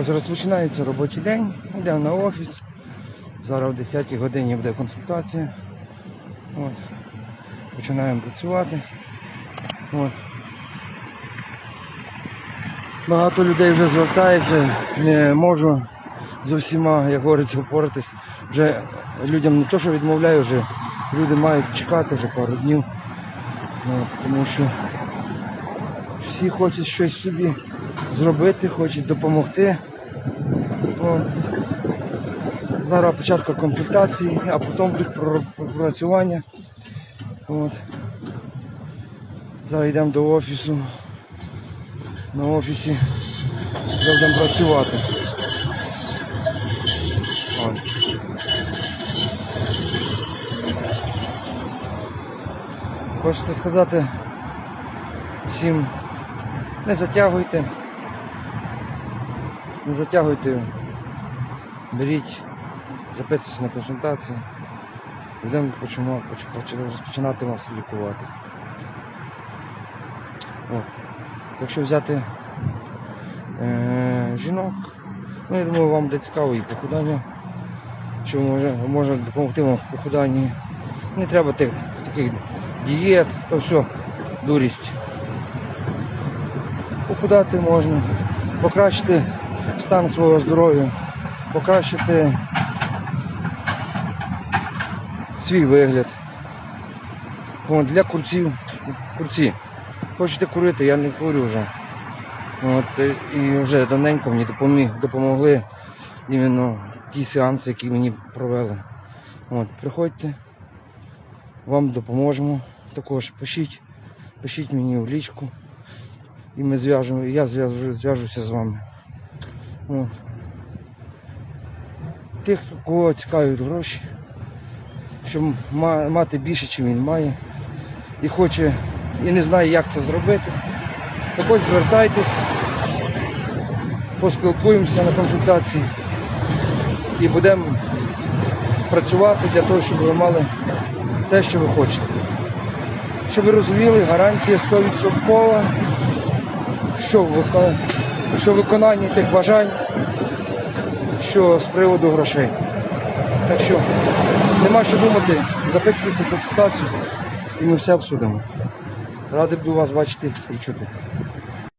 Ось розпочинається робочий день, йдемо на офіс. Зараз о 10 годині буде консультація. От. Починаємо працювати. От. Багато людей вже звертається, не можу з усіма, як говориться, впоратись. Вже людям не то, що відмовляю, вже люди мають чекати вже пару днів. От, тому що всі хочуть щось собі зробити, хочуть допомогти. От. Зараз початку консультації, а потім будуть пропрацювання. От. Зараз йдемо до офісу. На офісі будемо працювати. Хочеться сказати всім не затягуйте. Не затягуйте. Беріть, записуйтесь на консультацію. Будемо розпочинати вас лікувати. От. Якщо взяти е, жінок, ну я думаю, вам буде цікаво і похудання, що може, може допомогти вам в похуданні. Не треба тих таких дієт, то все, дурість. Похудати можна, покращити стан свого здоров'я, покращити свій вигляд. От, для курців, курці. Хочете курити, я не курю вже. От, і вже давненько мені допомі- допомогли іменно ті сеанси, які мені провели. От, приходьте, вам допоможемо. Також пишіть, пишіть мені в лічку. І ми зв'яжемо, я зв'яжуся з вами. От. Тих, кого цікавлять гроші, щоб мати більше, чим він має, і хоче, і не знає, як це зробити, також звертайтесь, поспілкуємося на консультації і будемо працювати для того, щоб ви мали те, що ви хочете. Щоб ви розуміли, гарантія 100%, що, в вика- що виконання тих бажань, що з приводу грошей. Так що нема що думати, записуйтесь на консультацію і ми все обсудимо. Радий буду вас бачити і чути.